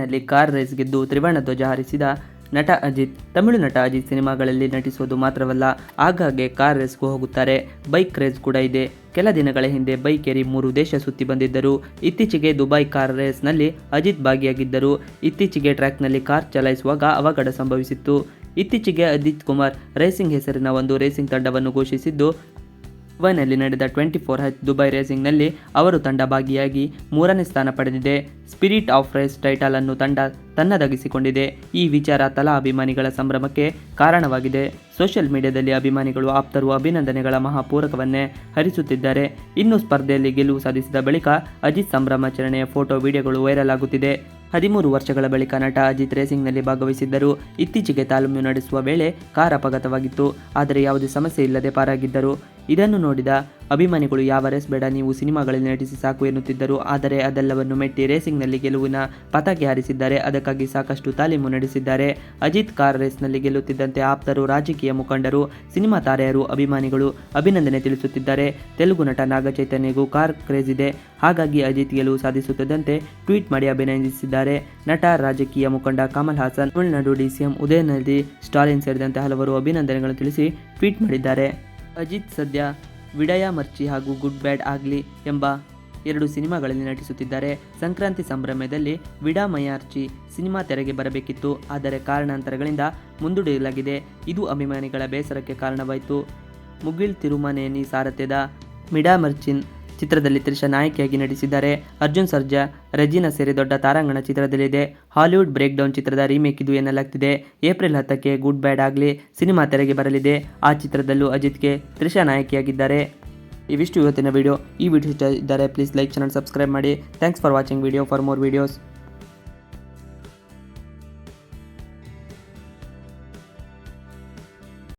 ನಲ್ಲಿ car race ಗೆದ್ದು ತ್ರಿವರ್ಣ ಧ್ವಜ ಹಾರಿಸಿದ ನಟ ಅಜಿತ್. ತಮಿಳು ನಟ ಅಜಿತ್ ಸಿನಿಮಾಗಳಲ್ಲಿ ನಟಿಸೋದು ಮಾತ್ರವಲ್ಲ, ಆಗಾಗ್ಗೆ ಕಾರ್ ರೇಸ್ಗೂ ಹೋಗುತ್ತಾರೆ. ಬೈಕ್ ರೇಸ್ ಕೂಡ ಇದೆ. ಕೆಲ ದಿನಗಳ ಹಿಂದೆ ಬೈಕ್ ಏರಿ ಮೂರು ದೇಶ ಸುತ್ತಿ ಬಂದಿದ್ದರು. ಇತ್ತೀಚೆಗೆ ದುಬೈ ಕಾರ್ ರೇಸ್ನಲ್ಲಿ ಅಜಿತ್ ಭಾಗಿಯಾಗಿದ್ದರು. ಇತ್ತೀಚೆಗೆ ಟ್ರ್ಯಾಕ್ನಲ್ಲಿ ಕಾರ್ ಚಲಾಯಿಸುವಾಗ ಅವಘಡ ಸಂಭವಿಸಿತ್ತು. ಇತ್ತೀಚೆಗೆ ಅಜಿತ್ ಕುಮಾರ್ ರೇಸಿಂಗ್ ಹೆಸರಿನ ಒಂದು ರೇಸಿಂಗ್ ತಂಡವನ್ನು ಘೋಷಿಸಿದ್ದು ದುಬೈನಲ್ಲಿ ನಡೆದ ಟ್ವೆಂಟಿ ಫೋರ್ ಹಚ್ ದುಬೈ ರೇಸಿಂಗ್ನಲ್ಲಿ ಅವರು ತಂಡ ಭಾಗಿಯಾಗಿ ಮೂರನೇ ಸ್ಥಾನ ಪಡೆದಿದೆ. ಸ್ಪಿರಿಟ್ ಆಫ್ ರೇಸ್ ಟೈಟಲ್ ಅನ್ನು ತಂಡ ತನ್ನದಾಗಿಸಿಕೊಂಡಿದೆ. ಈ ವಿಚಾರ ತಲಾ ಅಭಿಮಾನಿಗಳ ಸಂಭ್ರಮಕ್ಕೆ ಕಾರಣವಾಗಿದೆ. ಸೋಷಿಯಲ್ ಮೀಡಿಯಾದಲ್ಲಿ ಅಭಿಮಾನಿಗಳು ಆಪ್ತರು ಅಭಿನಂದನೆಗಳ ಮಹಾಪೂರಕವನ್ನೇ ಹರಿಸುತ್ತಿದ್ದಾರೆ. ಇನ್ನು ಸ್ಪರ್ಧೆಯಲ್ಲಿ ಗೆಲುವು ಸಾಧಿಸಿದ ಬಳಿಕ ಅಜಿತ್ ಸಂಭ್ರಮಾಚರಣೆಯ ಫೋಟೋ ವಿಡಿಯೋಗಳು ವೈರಲ್ ಆಗುತ್ತಿದೆ. ಹದಿಮೂರು ವರ್ಷಗಳ ಬಳಿಕ ನಟ ಅಜಿತ್ ರೇಸಿಂಗ್ನಲ್ಲಿ ಭಾಗವಹಿಸಿದ್ದರು. ಇತ್ತೀಚೆಗೆ ತಾಲೂಮು ನಡೆಸುವ ವೇಳೆ ಕಾರ್ ಅಪಘಾತವಾಗಿತ್ತು. ಆದರೆ ಯಾವುದೇ ಸಮಸ್ಯೆ ಇಲ್ಲದೆ ಪಾರಾಗಿದ್ದರು. ಇದನ್ನು ನೋಡಿದ ಅಭಿಮಾನಿಗಳು, ಯಾವ ರೇಸ್ ಬೇಡ, ನೀವು ಸಿನಿಮಾಗಳಲ್ಲಿ ನಟಿಸಿ ಸಾಕು ಎನ್ನುತ್ತಿದ್ದರು. ಆದರೆ ಅದೆಲ್ಲವನ್ನು ಮೆಟ್ಟಿ ರೇಸಿಂಗ್ನಲ್ಲಿ ಗೆಲುವಿನ ಪತಾಕೆ ಹಾರಿಸಿದ್ದಾರೆ. ಅದಕ್ಕಾಗಿ ಸಾಕಷ್ಟು ತಾಲೀಮು ನಡೆಸಿದ್ದಾರೆ. ಅಜಿತ್ ಕಾರ್ ರೇಸ್ನಲ್ಲಿ ಗೆಲ್ಲುತ್ತಿದ್ದಂತೆ ಆಪ್ತರು, ರಾಜಕೀಯ ಮುಖಂಡರು, ಸಿನಿಮಾ ತಾರೆಯರು, ಅಭಿಮಾನಿಗಳು ಅಭಿನಂದನೆ ತಿಳಿಸುತ್ತಿದ್ದಾರೆ. ತೆಲುಗು ನಟ ನಾಗ ಚೈತನ್ಯಗೂ ಕಾರ್ ಕ್ರೇಜ್ ಇದೆ. ಹಾಗಾಗಿ ಅಜಿತ್ ಗೆಲುವು ಸಾಧಿಸುತ್ತಿದ್ದಂತೆ ಟ್ವೀಟ್ ಮಾಡಿ ಅಭಿನಂದಿಸಿದ್ದಾರೆ. ನಟ, ರಾಜಕೀಯ ಮುಖಂಡ ಕಮಲ್ ಹಾಸನ್, ತಮಿಳುನಾಡು ಡಿಸಿಎಂ ಉದಯನಿಧಿ ಸ್ಟಾಲಿನ್ ಸೇರಿದಂತೆ ಹಲವರು ಅಭಿನಂದನೆಗಳನ್ನು ತಿಳಿಸಿ ಟ್ವೀಟ್ ಮಾಡಿದ್ದಾರೆ. ಅಜಿತ್ ಸದ್ಯ ವಿಡಯ ಮರ್ಚಿ ಹಾಗೂ ಗುಡ್ ಬ್ಯಾಡ್ ಆಗ್ಲಿ ಎಂಬ ಎರಡು ಸಿನಿಮಾಗಳಲ್ಲಿ ನಟಿಸುತ್ತಿದ್ದಾರೆ. ಸಂಕ್ರಾಂತಿ ಸಂಭ್ರಮದಲ್ಲಿ ವಿಡಾ ಮಯಾರ್ಚಿ ಸಿನಿಮಾ ತೆರೆಗೆ ಬರಬೇಕಿತ್ತು. ಆದರೆ ಕಾರಣಾಂತರಗಳಿಂದ ಮುಂದೂಡಲಾಗಿದೆ. ಇದು ಅಭಿಮಾನಿಗಳ ಬೇಸರಕ್ಕೆ ಕಾರಣವಾಯಿತು. ಮುಗಿಲ್ ತಿರುಮನೇನಿ ಸಾರಥ್ಯದ ಮಿಡಾ ಮರ್ಚಿನ್ ಚಿತ್ರದಲ್ಲಿ ತ್ರಿಷಾ ನಾಯಕಿಯಾಗಿ ನಟಿಸಿದ್ದಾರೆ. ಅರ್ಜುನ್ ಸರ್ಜಾ, ರೆಜಿನಾ ಸೇರಿ ದೊಡ್ಡ ತಾರಾಂಗಣ ಚಿತ್ರದಲ್ಲಿದೆ. ಹಾಲಿವುಡ್ ಬ್ರೇಕ್ ಡೌನ್ ಚಿತ್ರದ ರೀಮೇಕ್ ಇದು ಎನ್ನಲಾಗ್ತಿದೆ. ಏಪ್ರಿಲ್ ಹತ್ತಕ್ಕೆ ಗುಡ್ ಬ್ಯಾಡ್ ಆಗಲಿ ಸಿನಿಮಾ ತೆರೆಗೆ ಬರಲಿದೆ. ಆ ಚಿತ್ರದಲ್ಲೂ ಅಜಿತ್ಗೆ ತ್ರಿಷಾ ನಾಯಕಿಯಾಗಿದ್ದಾರೆ. ಇವಿಷ್ಟು ಇವತ್ತಿನ ವಿಡಿಯೋ. ಈ ವಿಡಿಯೋ ಇಷ್ಟ ಇದ್ದಾರೆ ಪ್ಲೀಸ್ ಲೈಕ್ ಚಾನಲ್ ಸಬ್ಸ್ಕ್ರೈಬ್ ಮಾಡಿ. Thanks for watching. Video for more videos.